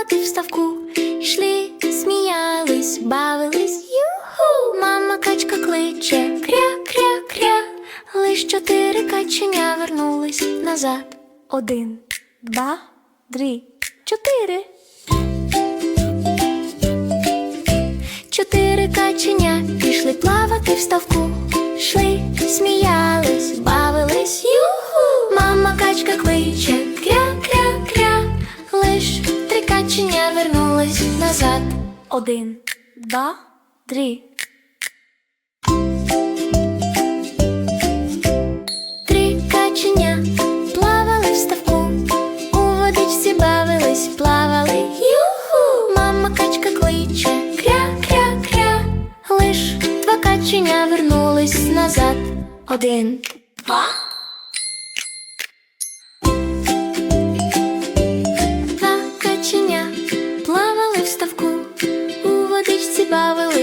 Плавати в ставку, йшли, сміялись, бавились, юху, мама качка кличе, кря-кря-кря, лиш чотири каченя вернулись назад. Один, два, три, чотири. Чотири каченя пішли плавати в ставку, йшли, сміялись, бавились, юху, мама качка кличе. Назад. Один, два, три. Три каченя плавали в ставку, у водичці бавились, плавали. Юху! Мама качка кличе, кря-кря-кря. Лиш два каченя вернулись назад. Один, два.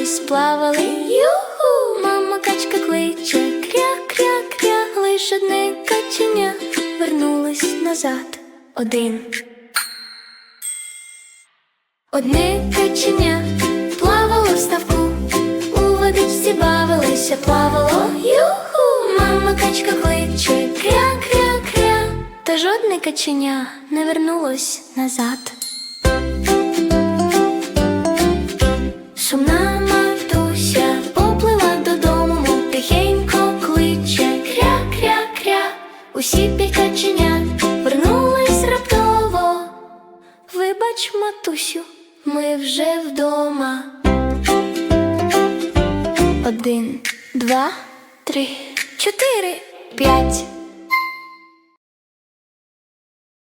Бавились, плавали. Юху! Мама качка кличе, кря-кря-кря. Лиш одне каченя вернулось назад. Один. Одне каченя плавало в ставку, у водичці бавилися, плавало. Юху! Мама качка кличе, кря-кря-кря. Та жодне каченя не вернулось назад. Усі пікаченя вернулись раптово. Вибач, матусю, ми вже вдома. Один, два, три, чотири, п'ять.